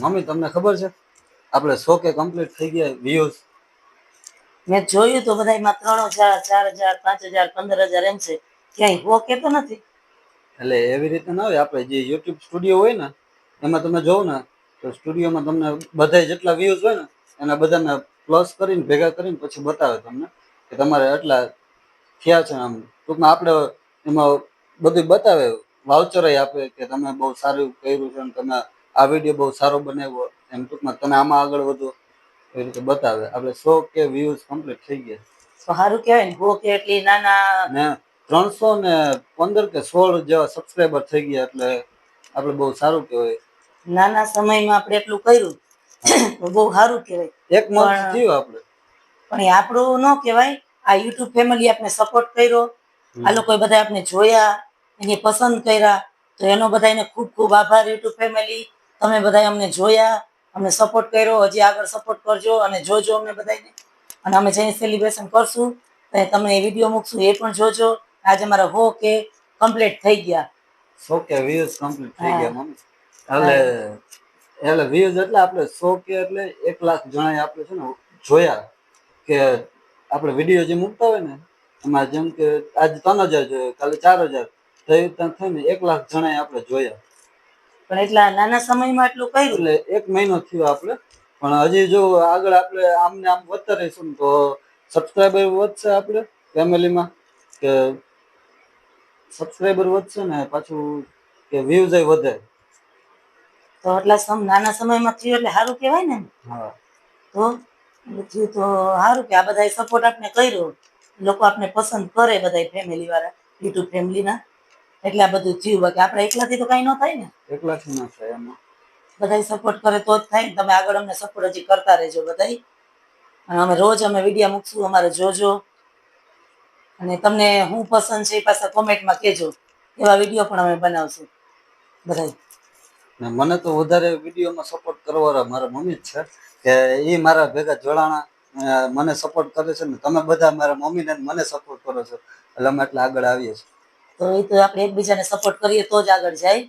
Mummy તમને ખબર છે? આપણે સો કે કમ્પ્લીટ થઈ ગયા વ્યૂઝ મેં જોયું તો બધાયમાં ત્રણ હજાર ચાર હજાર પાંચ હજાર પંદર હજાર એમ છે. ક્યાંય હો કેતો નથી. એટલે એવી રીતે ના હોય આપણે જે યુટ્યુબ સ્ટુડિયો હોય ને એમાં તમે જોવો ને તો સ્ટુડિયોમાં તમને બધા જેટલા વ્યૂઝ હોય ને એના બધાને પ્લસ કરીને ભેગા કરીને પછી બતાવે તમને કે તમારે એટલા થયા છે આમ. ટૂંકમાં આપણે એમાં બધું બતાવે. વાઉચર આપે કે તમે બહુ સારું કર્યું છે અને તમે આ વીડિયો બહુ સારો બનાવ્યો. એમ ટૂંકમાં તમે આમાં આગળ વધો એ રીતે બતાવે. આપણે સો કે વ્યૂઝ કમ્પ્લીટ થઈ ગયા. સારું કહેવાય ને હો કે એટલી નાના ને ત્રણસો ને પંદર કે સોળ જેવા સબસ્ક્રાઈબર થઈ ગયા એટલે આપણે બહુ સારું કહેવાય. નાના સમયમાં આપણે એટલું કર્યું. બહુ સારું કહેવાય. એક મંથ થયું આપણે. પણ એ આપણું ન કહેવાય. આ યુટ્યુબ ફેમિલી આપણે સપોર્ટ કર્યો. આ લોકો બધા આપણે જોયા એને પસંદ કર્યા. તો એનો બધાને ખૂબ ખૂબ આભાર યુટ્યુબ ફેમિલી તમે બધા અમને જોયા અમને સપોર્ટ કર્યો હજી આગળ સપોર્ટ કરજો અને જોજો અમને બધાને અને અમે જઈને સેલિબ્રેશન કરશું અને તમને એ વીડિયો મૂકશું એ પણ જોજો. આજે અમારા હો કે કમ્પ્લીટ થઈ ગયા. સો કે વ્યૂઝ કમ્પ્લીટ થઈ ગયા મમ્મી. એટલે એટલે વ્યૂઝ એટલે આપણે સો કે એટલે એક લાખ જણાએ આપણે છે ને જોયા કે આપણે વીડિયો જે મૂકતા હોય ને એમાં જેમ કે આજ ત્રણ હજાર જોયો કાલે ચાર હજાર તો એ થઈને એક લાખ જણાએ આપણે જોયા. પણ એટલા નાના સમયમાં એટલું કર્યું? એટલે એક મહિનો થયો આપણે. પણ હજી જો આગળ આપણે આમને આમ વધતા રહીશું તો સબસ્ક્રાઈબર વધશે આપણે ફેમિલીમાં કે સબસ્ક્રાઈબર વધશે ને પાછું કે વ્યૂઝ વધે. તો એટલા સમ નાના સમયમાં થયું એટલે સારું કહેવાય ને હા. તો થયું તો સારું કે આ બધા સપોર્ટ આપણે કર્યો. લોકો આપણે પસંદ કરે બધા ફેમિલી વાળા યુટ્યુબ ફેમિલીના એટલે આ બધું થયું બાકી આપણે એકલાથી તો કઈ ન થાય ને. એક લાખ ના થાય એમાં. બધા સપોર્ટ કરે તો જ થાય ને. તમે આગળ અમને સપોર્ટ હજી કરતા રહેજો બધાય. અને અમે રોજ અમે વીડિયો મૂકશું અમારે જોજો. અને તમને હું પસંદ છે એ પાછા કોમેન્ટમાં કહેજો. એવા વીડિયો પણ અમે બનાવશું. બધા મને તો વધારે વિડીયોમાં સપોર્ટ કરવાવાળા મારા મમ્મી જ છે કે એ મારા ભેગા જોડાણા મને સપોર્ટ કરે છે ને. તમે બધા મારા મમ્મીને ને મને સપોર્ટ કરો છો. એટલે અમે એટલે આગળ આવીએ છીએ. તો એ તો આપણે એકબીજાને સપોર્ટ કરીએ તો જ આગળ જાય.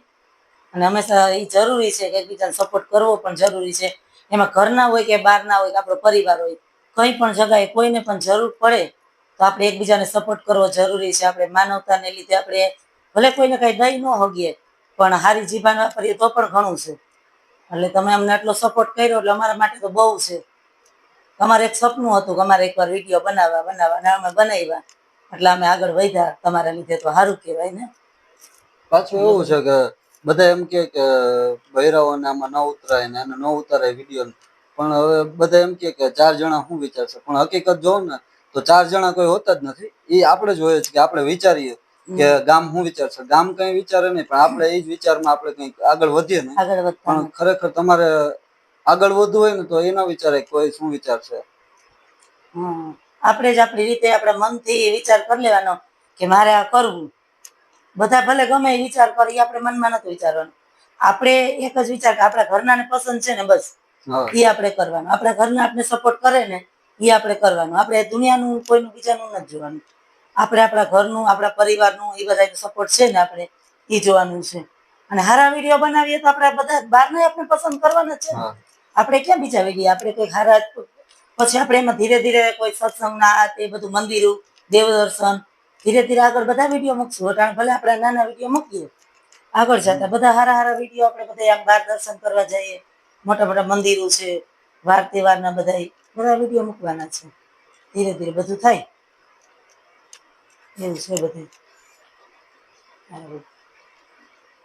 અને હંમેશા એ જરૂરી છે કે એકબીજાને સપોર્ટ કરવો પણ જરૂરી છે. એમાં ઘરના હોય કે બહારના હોય કે આપણો પરિવાર હોય, કંઈ પણ જગાએ કોઈને પણ જરૂર પડે, તો આપણે એકબીજાને સપોર્ટ કરવો જરૂરી છે. આપણે માનવતાને લીધે આપણે ભલે કોઈને કાંઈ દઈ ન હગીએ, પણ હારી જીભાન વાપરીએ તો પણ ઘણું છે. એટલે તમે અમને આટલો સપોર્ટ કર્યો એટલે અમારા માટે તો બહુ છે. તમારે એક સપનું હતું કે અમારે એકવાર વીડિયો બનાવવા બનાવવા, અને અમે બનાવ્યા. એટલે અમે આગળ વધ્યા. તમારા લીધે તો સારું કહેવાય ને. પાછું એવું છે કે બધા એમ કે બૈરાઓને આમાં ન ઉતરાય ને એને ન ઉતારાય વીડિયો પણ હવે બધા એમ કે કે ચાર જણા શું વિચારશે પણ હકીકત જો ને તો ચાર જણા કોઈ હોતા જ નથી. એ આપણે જોઈએ છે કે આપણે વિચારીએ કે ગામ શું વિચારશે ગામ કઈ વિચારે નહીં પણ આપણે એ જ વિચારમાં આપણે કઈ આગળ વધીએ ને. પણ ખરેખર તમારે આગળ વધવું હોય ને તો એના વિચારે કોઈ શું વિચારશે હમ. આપણે જ આપણી રીતે આપણા મનથી વિચાર કરી લેવાનો કે મારે આ કરવું. બધા ભલે ગમે એ વિચાર કરીએ આપણે મનમાં નથી વિચારવાનું. આપણે એક જ વિચાર કે આપણા ઘરનાને પસંદ છે ને બસ. એ આપણે કરવાનું. આપણા ઘરના આપણે સપોર્ટ કરે ને એ આપણે કરવાનું. આપણે દુનિયાનું કોઈનું બીજાનું નથી જોવાનું. આપણે આપણા ઘરનું આપણા પરિવારનું એ બધા સપોર્ટ છે ને આપણે એ જોવાનું છે. અને હારા વીડિયો બનાવીએ તો આપણે બધા બહારના આપણે પસંદ કરવાના છે આપણે ક્યાં બીજા વીડિયો? આપણે કોઈ હારા પછી આપણે એમાં ધીરે ધીરે કોઈ સત્સંગના તે બધું મંદિરો, દેવદર્શન, ધીરે ધીરે આગળ બધા વીડિયો મૂકશું. કારણ ભલે આપણે નાના વીડિયો મૂકીએ. આગળ જતા બધા હારા હારા વીડિયો આપણે બધા આમ બાર દર્શન કરવા જઈએ. મોટા મોટા મંદિરો છે, વાર તહેવારના બધા બધા વીડિયો મૂકવાના છે. ધીરે ધીરે બધું થાય. એવું છે બધું.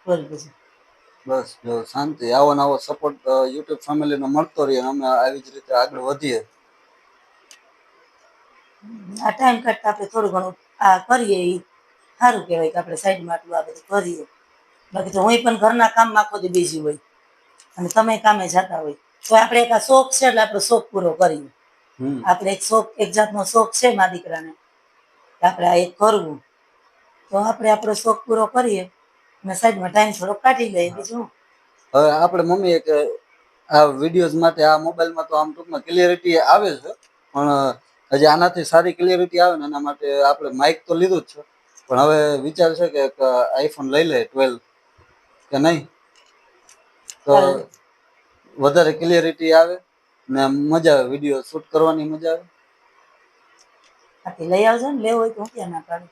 બોલ પછી. બસ, જો શાંતિ. આવો નવો સપોર્ટ યુટ્યુબ ફેમિલીનો મળતો રહીએ અમે આવી જ રીતે આગળ વધીએ. આ ટાઈમ કાઢતા આપણે થોડું ઘણું આ કરીએ એ સારું કહેવાય કે આપણે સાઈડમાં આટલું આ બધું કરીએ. બાકી તો હું પણ ઘરના કામમાં આખો દી બીજી હોય. અને તમે કામે જતા હોય. તો આપણે એક આ શોખ છે એટલે આપણો શોખ પૂરો કરીએ. આપણે એક શોખ એક જાતનો શોખ છે મા દીકરાને. આપણે આ એક કરવું. તો આપણે આપણો શોખ પૂરો કરીએ. અને સાઈડમાં ટાઈમ થોડો કાઢી લઈએ બીજું. હવે આપણે મમ્મી એક આ વિડીયોઝ માટે આ મોબાઈલમાં તો આમ ટૂંકમાં ક્લિયરિટી આવે છે. પણ હજી આનાથી સારી ક્લિયરિટી આવે ને એના માટે આપણે માઇક તો લીધું જ છે. પણ હવે વિચાર છે કે એક આઈફોન લઈ લે ટ્વેલ્વ કે નહીં? તો વધારે ક્લિયરિટી આવે ને મજા આવે વીડિયો શૂટ કરવાની મજા આવે. લઈ આવજો ને લેવો હોય તો હું ક્યાં ના પાડું?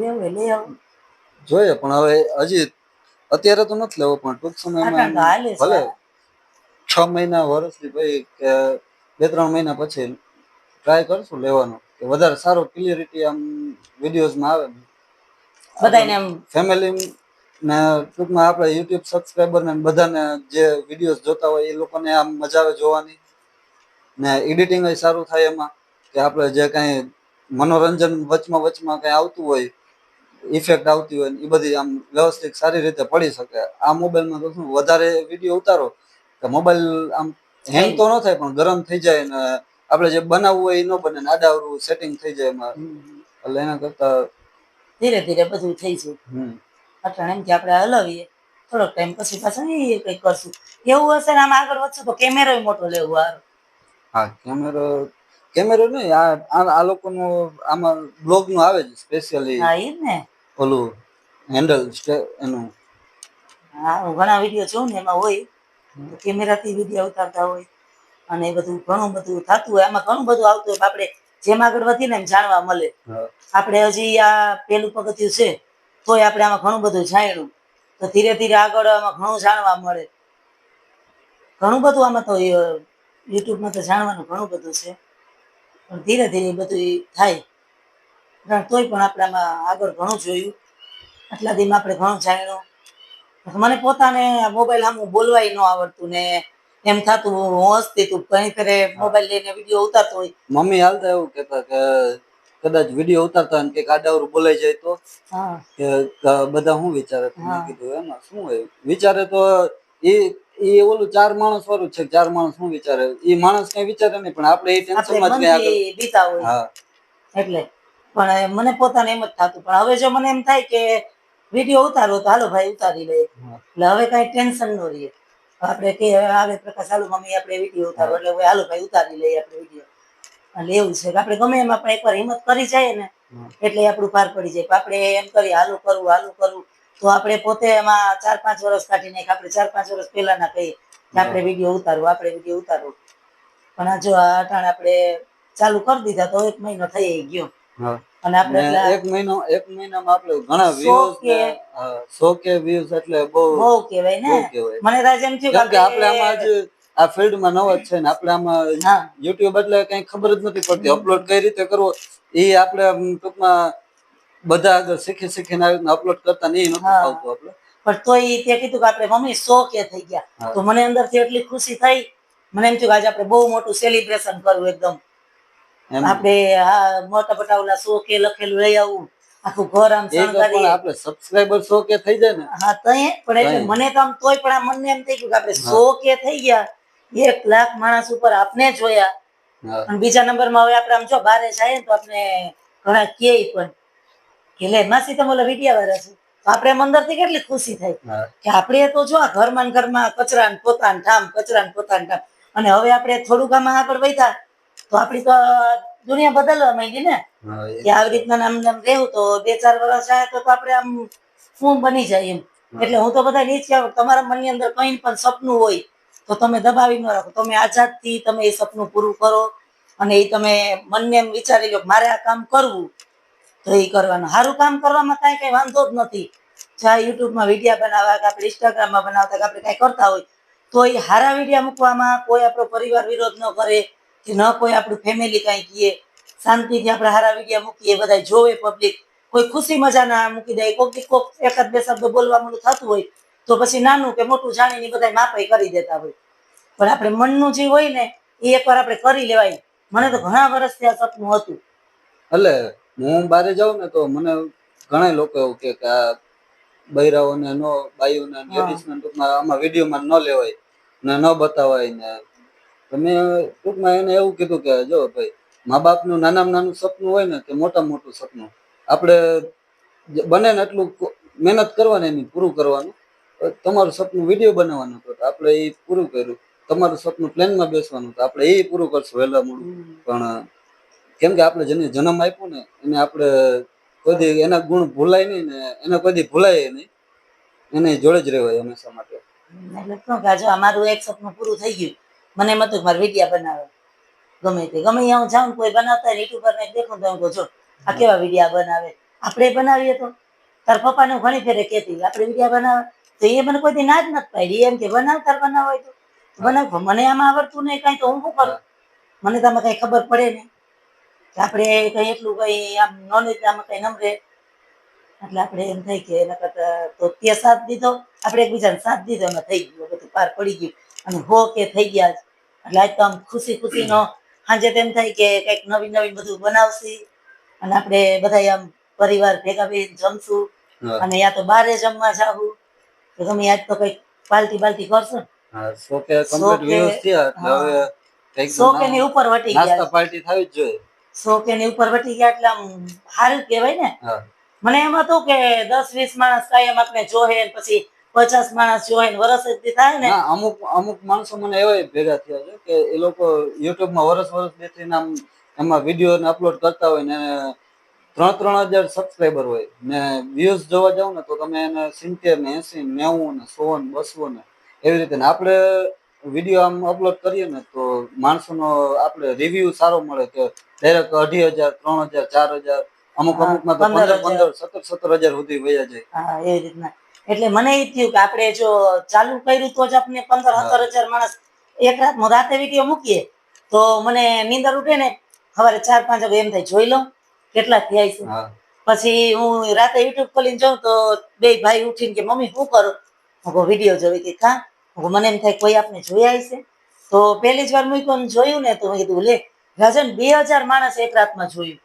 લેવું હોય લઈ આવો. જોઈએ પણ હવે હજી અત્યારે તો નથી લેવો પણ ટૂંક સમયમાં ભલે છ મહિના વર્ષથી ભાઈ કે બે ત્રણ મહિના પછી ટ્રાય કરશું લેવાનો. કે વધારે સારો ક્લિયરિટી આમ વિડીયોઝમાં આવે. બધાને આમ ફેમિલી ને ટૂંકમાં આપણે યુટ્યુબ સબસ્ક્રાઈબર ને બધાને જે વિડીયોઝ જોતા હોય એ લોકોને આમ મજા આવે જોવાની. ને એડિટિંગ સારું થાય એમાં. કે આપણે જે કાંઈ મનોરંજન વચમાં વચમાં કાંઈ આવતું હોય ઇફેક્ટ આવતી હોય ને એ બધી આમ વ્યવસ્થિત સારી રીતે પડી શકે. આ મોબાઈલમાં તો શું વધારે વીડિયો ઉતારો. તો મોબાઈલ આમ હેંગ તો ન થાય પણ ગરમ થઈ જાય ને આપણે જે બનાવવું હોય એ ન બને ને આડાવરું સેટિંગ થઈ જાય એમાં. એટલે એના કરતા ધીરે ધીરે બધું થઈ જાય. અટાણે એમ કે આપણે હલાવીએ. થોડોક ટાઈમ પછી પાછા એ કંઈક કરશું. એવું હશે ને આમ આગળ વધશું તો કેમેરો મોટો લેવો હારો. હા કેમેરો કેમેરો નહીં આ આ લોકોનો આમાં બ્લોગનું આવે છે સ્પેશિયલી હા એ જ ને. ઓલું હેન્ડલ એનું. હા હું ઘણા વીડિયો જોઉં ને એમાં હોય. કેમેરાથી વીડિયો ઉતારતા હોય. અને એ બધું ઘણું બધું થતું હોય. આમાં ઘણું બધું આવતું હોય. આપણે જેમ આગળ વધીને એમ જાણવા મળે. આપણે હજી આ પેલું પગથિયું છે તોય આપણે આમાં ઘણું બધું જાણ્યું. તો ધીરે ધીરે આગળ આમાં ઘણું જાણવા મળે. ઘણું બધું આમાં તો યુટ્યુબમાં તો જાણવાનું ઘણું બધું છે. પણ ધીરે ધીરે બધું થાય. પણ તોય પણ આપણે આમાં આગળ ઘણું જોયું. આટલા દીમાં આપણે ઘણું જાણ્યું. મને પોતાને મોબાઈલ આમ બોલવાય ન આવડતું ને એમ થતું હું હસતી તું કઈ ફેરે મોબાઈલ લઈને વીડિયો ઉતારતો હોય. મમ્મી હાલતા એવું કેતા કે કદાચ વીડિયો ઉતારતા હોય ને કંઈક બોલાઈ જાય તો? કે બધા શું વિચારે. કીધું એમાં શું હોય? વિચારે તો એ એ ઓલું ચાર માણસ વાળું છે ચાર માણસ શું વિચારે? એ માણસ કઈ વિચારે નહીં પણ આપણે એ ટેન્શનમાં જ બીતા હોય. હા. એટલે પણ મને પોતાને એમ જ થતું. પણ હવે જો મને એમ થાય કે વીડિયો ઉતારો તો હાલો ભાઈ ઉતારી લઈએ. એટલે હવે કઈ ટેન્શન ન રહીએ. આપણે કે આવે પ્રકાશ હાલો મમ્મી આપણે વીડિયો ઉતારો. એટલે હાલો ભાઈ ઉતારી લઈએ આપણે વીડિયો. એટલે એવું છે કે આપણે ગમે એમાં પણ એકવાર હિંમત કરી જાય ને એટલે આપણું પાર પડી જાય. આપણે એમ કરી હાલું કરવું હાલું કરવું તો આપણે પોતે એમાં ચાર પાંચ વર્ષ કાઢી નાખીએ આપણે ચાર પાંચ વર્ષ પહેલાના કહીએ કે આપણે વીડિયો ઉતારવો આપણે વીડિયો ઉતારવો પણ આ જો આ અટાણ આપણે ચાલુ કરી દીધા તો એક મહિનો થઈ ગયો. અને આપણે એક મહિનો એક મહિનામાં આપણે ઘણા વ્યૂઝ કે- હા, સો કે views એટલે બહુ બહુ કહેવાય ને? મને તો એમ થયું કે આપણે આમાં જ આ ફિલ્ડમાં નવો જ છે ને આપણે આમાં યુટ્યુબ એટલે કઈ ખબર જ નથી પડતી અપલોડ કઈ રીતે કરવો એ આપણે ટૂંકમાં બધા આગળ શીખી શીખીને આવી રીતના અપલોડ કરતા નહીં નથી. આવતું આપણે. પણ તોય તે કીધું કે આપણે મમ્મી સો કે થઈ ગયા. તો મને અંદરથી એટલી ખુશી થઈ. મને એમ થયું કે આજે આપણે બહુ મોટું સેલિબ્રેશન કરવું એકદમ. આપણે આ મોટા મોટા ઓલા સો કે લખેલું લઈ આવું. આખું ઘર આમ તો આપણે સબસ્ક્રાઇબર સો કે થઈ જાય ને. હા પણ એટલે મને તો આમ તોય પણ આ મનને એમ થઈ ગયું કે આપણે સો કે થઈ ગયા. એક લાખ માણસ ઉપર આપને જોયા. અને બીજા નંબરમાં હવે આપણે આમ જો બારે જાય તો આપણે ઘણા પણ. કે લે માસી તમે ઓલા વિડિયા વાળા છો આપણે એમ અંદરથી કેટલી ખુશી થાય. કે આપણે તો જો આ ઘરમાં ઘરમાં કચરા ને પોતાને ઠામ કચરા ને પોતાને ઠામ. અને હવે આપણે થોડુંક આમાં આગળ વધ્યા. તો આપણી તો દુનિયા બદલવા માંડી ને. કે આવી રીતના આમ આમ રહેવું તો બે ચાર વર્ષ આવે તો આપણે આમ શું બની જાય એમ. એટલે હું તો બધા એ જ તમારા મનની અંદર કઈ પણ સપનું હોય તો તમે દબાવી ન રાખો. તમે આઝાદથી તમે એ સપનું પૂરું કરો અને એ તમે મનને એમ વિચારી લો કે મારે આ કામ કરવું તો એ કરવાનું. સારું કામ કરવામાં કાંઈ કઈ વાંધો જ નથી. ચાહે યુટ્યુબમાં વિડીયા બનાવવા કે આપણે ઇન્સ્ટાગ્રામમાં બનાવતા કે આપણે કાંઈ કરતા હોય તો એ સારા વિડીયા મૂકવામાં કોઈ આપણો પરિવાર વિરોધ ન કરે. કે ન કોઈ આપણું ફેમિલી કાંઈ કીએ શાંતિથી આપણે સારા વિડીયા મૂકીએ બધા જોવે પબ્લિક કોઈ ખુશી મજાના મૂકી દે કોક કોક એકાદ બે શબ્દ બોલવા મળું થતું હોય તો પછી નાનું કે મોટું જાણીને બધા માપાઈ કરી દેતા હોય. પણ આપણે મનનું જે હોય ને એ એકવાર આપણે કરી લેવાય. મને તો ઘણા વર્ષથી આ સપનું હતું. એટલે હું બારે જાઉં ને તો મને ઘણા લોકો એવું કે કે આ બૈરાઓને નો બાઈઓને લેડીઝને ટૂંકમાં આમાં વિડીયોમાં ન લેવાય ને ન બતાવાય ને તો મેં ટૂંકમાં એને એવું કીધું કે જો ભાઈ મા બાપનું નાનામાં નાનું સપનું હોય ને કે મોટામાં મોટું સપનું આપણે બને ને એટલું મહેનત કરવાની એની પૂરું કરવાનું. તમારું સપનું વીડિયો બનાવવાનું તો આપણે એ પૂરું કર્યું. તમારું સપનું પ્લેનમાં બેસવાનું તો આપણે એ પૂરું કરશું વહેલા મોડું પણ કેમ કે આપણે જેને જન્મ આપ્યો ને એને આપણે કોઈ એના ગુણ ભૂલાય નહીં ને એને કોઈ ભૂલાય નહીં. એને જોડે જ રહેવાય હંમેશા માટે. એટલે શું કાજો અમારું એક સપનું પૂરું થઈ ગયું મને એમ હતું મારે વિડીયા બનાવે. ગમે તે. ગમે હું જાઉં કોઈ બનાવતા હોય યુટ્યુબર ને દેખું તો હું કહું જો આ કેવા વિડીયા બનાવે? આપણે બનાવીએ તો? તાર પપ્પાને હું ઘણી ફેરે કહેતી આપણે વિડીયા બનાવે. તો એ મને કોઈ ના જ નથી પાડી. એમ કે બનાવ તાર બનાવ હોય તો. બનાવ મને આમાં આવડતું નહીં કાંઈ તો હું શું કરું? મને તો આમાં કઈ ખબર પડે નહીં. કે આપણે કઈ એટલું કઈ આમ નોલેજ આમાં કઈ નમરે. એટલે આપણે એમ થઈ કે એના કરતા તો તે સાથ દીધો. આપણે એકબીજાને સાથ દીધો. એમાં થઈ ગયું. બધું પાર પડી ગયું. અને હો કે થઈ ગયા એટલે આજ તો આમ ખુશી ખુશીનો સાંજે તેમ થાય કે કંઈક નવી નવી બધું બનાવશી અને આપણે બધા આમ પરિવાર ભેગા બેસીને જમશું અને યા તો બારે જમવા જાવું. તો તમે આજ તો કંઈક પાલટી બાલટી કરશો ને? ઉપર વટી ગયા પાર્ટી થવી જ જોઈએ. સો કે ની ઉપર વટી ગયા એટલે આમ સારું કહેવાય ને? મને એમ હતું કે દસ વીસ માણસ કાયમ આપણે જોહે પછી પચાસ માણસ જોહે વરસ જ થાય ને. અમુક અમુક માણસો મને એવા ભેગા થયા છે કે એ લોકો યુટ્યુબમાં વરસ વરસ બેસીને આમ એમાં વીડિયો અપલોડ કરતા હોય ને ત્રણ ત્રણ હજાર સબસ્ક્રાઈબર હોય. ને વ્યૂઝ જોવા જાવ ને તો તમે એને સિત્તેર ને એસી નેવું ને સો ને બસો ને એવી રીતે. આપણે વીડિયો આમ અપલોડ કરીએ ને તો માણસોનો આપણે રિવ્યુ સારો મળે કે ડાયરેક્ટ અઢી હજાર ત્રણ હજાર ચાર હજાર અમુક અમુક અમુકમાં તો પંદર. પંદર સત્તર સત્તર હજાર સુધી વયા જાય. હા એ રીતના. એટલે મને એ થયું કે આપણે જો ચાલુ કર્યું તો જ આપણે પંદર. સત્તર હજાર માણસ એક રાત રાતે વીડિયો મૂકીએ તો મને નીંદર ઉઠે ને સવારે ચાર પાંચ વાગે એમ થાય જોઈ લઉં કેટલા થયા છે. પછી હું રાતે યુટ્યુબ ખોલીને જોઉં તો બે ભાઈ ઉઠીને કે મમ્મી શું કરો? હું વીડિયો જોઈ કે કા? મને એમ થાય કોઈ આપણે જોયા છે તો પહેલી જ વાર મૂક્યું ને જોયું ને તો મેં કીધું લે રાજન બે હજાર માણસ એક રાતમાં જોયું.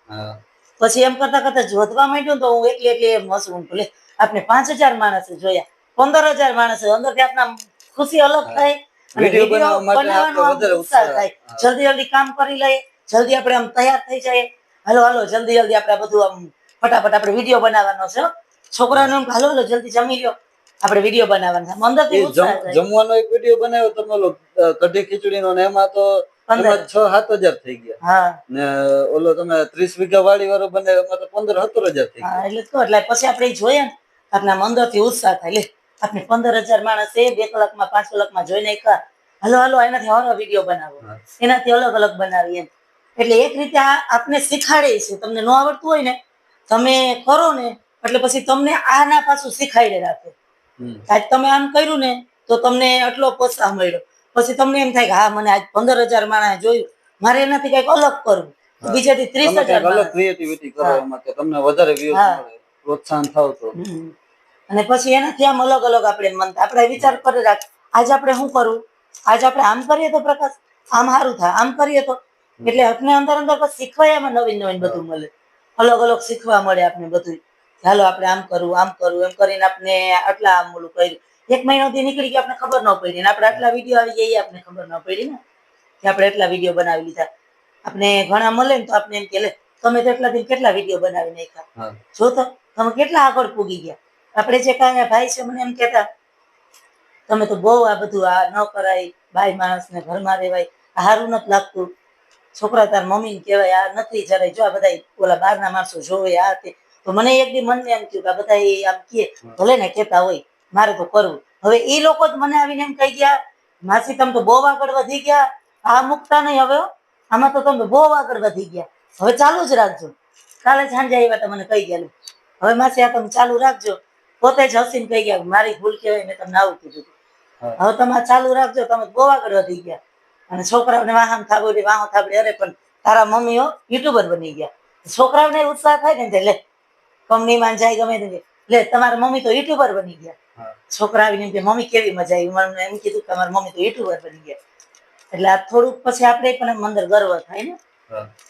પછી એમ કરતા કરતા જોધવા માંડ્યું તો હું એકલી એકલી એમ હસું ભલે આપણે પાંચ હજાર માણસે જોયા પંદર હજાર માણસે. અંદરથી આપના ખુશી અલગ થાય અને વીડિયો બનાવવાનો ઉત્સાહ. થાય. જલ્દી જલ્દી કામ કરી લઈએ જલ્દી આપણે આમ તૈયાર થઈ જઈએ. હાલો હાલો જલ્દી જલ્દી આપણે બધું આમ ફટાફટ આપણે વીડિયો બનાવવાનો છે છોકરાનો એમ હાલો હાલો જલ્દી જમી લ્યો. આપણે વીડિયો બનાવવાનો છે. અંદરથી જમ- જમવાનો એક વીડિયો બનાવ્યો તમે ઓલો કઢી ખીચડીનો ને એમાં તો છ સાત હજાર થઈ ગયા. હા. ને ઓલો તમે ત્રીસ વીઘા વાળી વાળો બને એમાં તો પંદર સત્તર હજાર થઈ ગયા. એટલે એટલે પછી આપણે જોઈએ ને આપણે આમ અંદરથી ઉત્સાહ થાય. લે આપણે પંદર હજાર માણસ એ બે કલાકમાં પાંચ કલાકમાં જોઈ નાખ્યા હલો હલો એનાથી હરો વીડિયો બનાવો. એનાથી અલગ અલગ બનાવી એમ. એટલે એક રીતે આ આપને શીખાડે છે. તમને ન આવડતું હોય ને તમે કરો ને એટલે પછી તમને આના પાછું શીખાડે રાખે. આજ તમે આમ કર્યું ને તો તમને આટલો પ્રોત્સાહ મળ્યો. પછી તમને એમ થાય કે હા મને આજ પંદર હજાર માણસ જોયું. મારે એનાથી કંઈક અલગ કરવું. બીજાથી ત્રીસ હજાર. તમને વધારે. પ્રોત્સાહન થાવ તો. અને પછી એનાથી આમ અલગ અલગ આપણે મન આપણે વિચાર કરી રાખ. આજે આપણે શું કરવું આજે આપણે આમ કરીએ તો પ્રકાશ આમ સારું થાય. આમ કરીએ તો એટલે આપણે અંદર અંદર પછી શીખવાય એમાં નવીન નવીન બધું મળે. અલગ અલગ શીખવા મળે આપણે બધું. ચાલો આપણે આમ કરવું આમ કરવું એમ કરીને આપણે આટલા આમ ઓલું કર્યું. એક મહિનોથી નીકળી ગયા આપણે ખબર ન પડી. ને આપણે આટલા વીડિયો આવી જાય એ આપણે ખબર ન પડી ને. કે આપણે એટલા વીડિયો બનાવી લીધા. આપણે ઘણા મળે ને તો આપણે એમ કે લે તમે તો એટલા દિન કેટલા વીડિયો બનાવી નાખ્યા? જો તો તમે કેટલા આગળ પૂગી ગયા? આપણે જે કાંઈ ભાઈ છે, મને એમ કહેતા, તમે તો બહુ આ બધું આ ન કરાય ભાઈ માણસને ઘરમાં રહેવાય સારું નથી લાગતું. છોકરા તાર મમ્મીને કહેવાય, આ નથી જરાય જો આ બધા ઓલા બહારના માણસો જોવે, આ તે. તો મને એક દી મનને એમ થયું કે આ બધા આમ કહે, ભલે ને કહેતા હોય, મારે તો કરવું. હવે એ લોકો જ મને આવીને એમ કહી ગયા, માસી, તમે તો બહુ આગળ વધી ગયા. આ મુકતા નહીં હવે આમાં તો તમે બહુ આગળ વધી ગયા. હવે ચાલુ જ રાખજો. કાલે સાંજે આવ્યા તમને મને કહી ગયા હવે માસી, આ તમે ચાલુ રાખજો. પોતે જ હસીન કહી ગયા મારી ભૂલ કહેવાય મેં તમને આવું કીધું હવે તમે ચાલુ રાખજો તમે બહુ આગળ વધી ગયા. અને છોકરાઓને વાહન થાબડી વાહો થાબડી અરે પણ તારા મમ્મીઓ યુટ્યુબર બની ગયા. છોકરાઓને ઉત્સાહ થાય ને લે કંપનીમાં જાય ગમે તે. લે તમારા મમ્મી તો યુટ્યુબર બની ગયા. છોકરા આવીને એમ કે મમ્મી કેવી મજા આવી? મને એમ કીધું કે મારા મમ્મી તો યુટ્યુબર બની ગયા. એટલે આ થોડુંક પછી આપણે પણ અંદર ગર્વ થાય ને.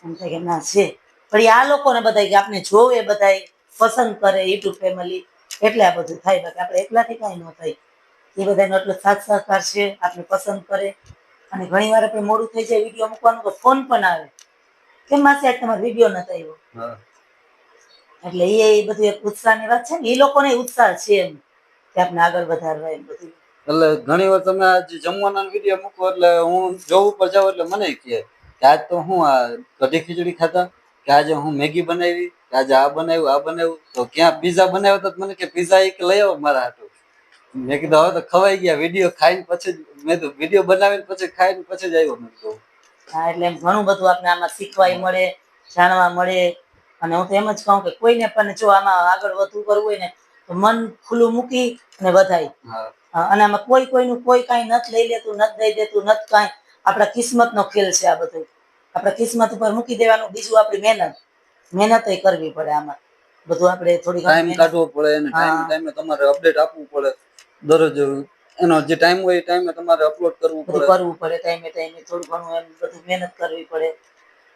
એમ થાય કે ના છે. પણ આ લોકોને બધા કે આપણે જોવે બધા પસંદ કરે યુટ્યુબ ફેમિલી. એટલે આ બધું થાય બાકી આપણે એકલાથી કાંઈ ન થાય. એ બધાનો એટલો સાથ સહકાર છે આપણે પસંદ કરે. અને ઘણી વાર આપણે મોડું થઈ જાય વીડિયો મૂકવાનું તો ફોન પણ આવે. કેમ માસે આજ તમારો વીડિયો નથી આવ્યો? એટલે એ બધું એક ઉત્સાહની વાત છે ને એ લોકોને ઉત્સાહ છે એમ કે આપણે આગળ વધારવા એમ બધું. એટલે ઘણી વાર તમે આજ જમવાના વીડિયો મૂકો એટલે હું જોબ ઉપર જાઉં એટલે મને કહે કે આજ તો હું આ કઢી ખીચડી ખાતા કે આજે હું મેગી બનાવી આજે આ બનાવ્યું આ બનાવ્યું તો ક્યાં પીઝા બનાવ્યો તો મને કે પીઝા એક લઈ આવો મારા હાટું. મેં કીધું હવે તો ખવાઈ ગયા વીડિયો ખાઈને પછી મેં તો વીડિયો બનાવીને પછી ખાઈને પછી જ આવ્યો મેં કીધું હા એટલે ઘણું બધું આપણે આમાં શીખવાય મળે જાણવા મળે. અને હું તો એમ જ કહું કે કોઈને પણ જો આમાં આગળ વધવું કરવું હોય ને તો મન ખુલ્લું મૂકી અને વધાય. અને આમાં કોઈ કોઈનું કોઈ કાંઈ નથી લઈ લેતું નથી દઈ દેતું નથી કાંઈ. આપણા કિસ્મતનો ખેલ છે આ બધું. આપણે કિસ્મત ઉપર મૂકી દેવાનું બીજું આપણી મહેનત. મહેનત કરવી પડે આમાં. બધું આપણે થોડી ટાઈમ કાઢવો પડે અને ટાઈમ ટાઈમે તમારે અપડેટ આપવું પડે. દરરોજ એનો જે ટાઈમ હોય એ ટાઈમે તમારે અપલોડ કરવું પડે. કરવું પડે ટાઈમે ટાઈમે થોડું ઘણું એમ બધું મહેનત કરવી પડે.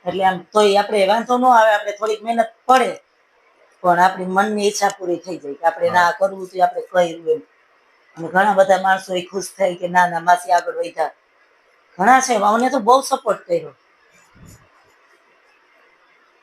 એટલે આમ તોય આપણે વાંધો ન આવે આપણે થોડીક મહેનત પડે. પણ આપણી મનની ઈચ્છા પૂરી થઈ જાય કે આપણે ના કરવું તો આપણે કર્યું એમ. અને ઘણા બધા માણસો એ ખુશ થાય કે ના ના માસી આગળ વધ્યા. ઘણા છે અમને તો બહુ સપોર્ટ કર્યો.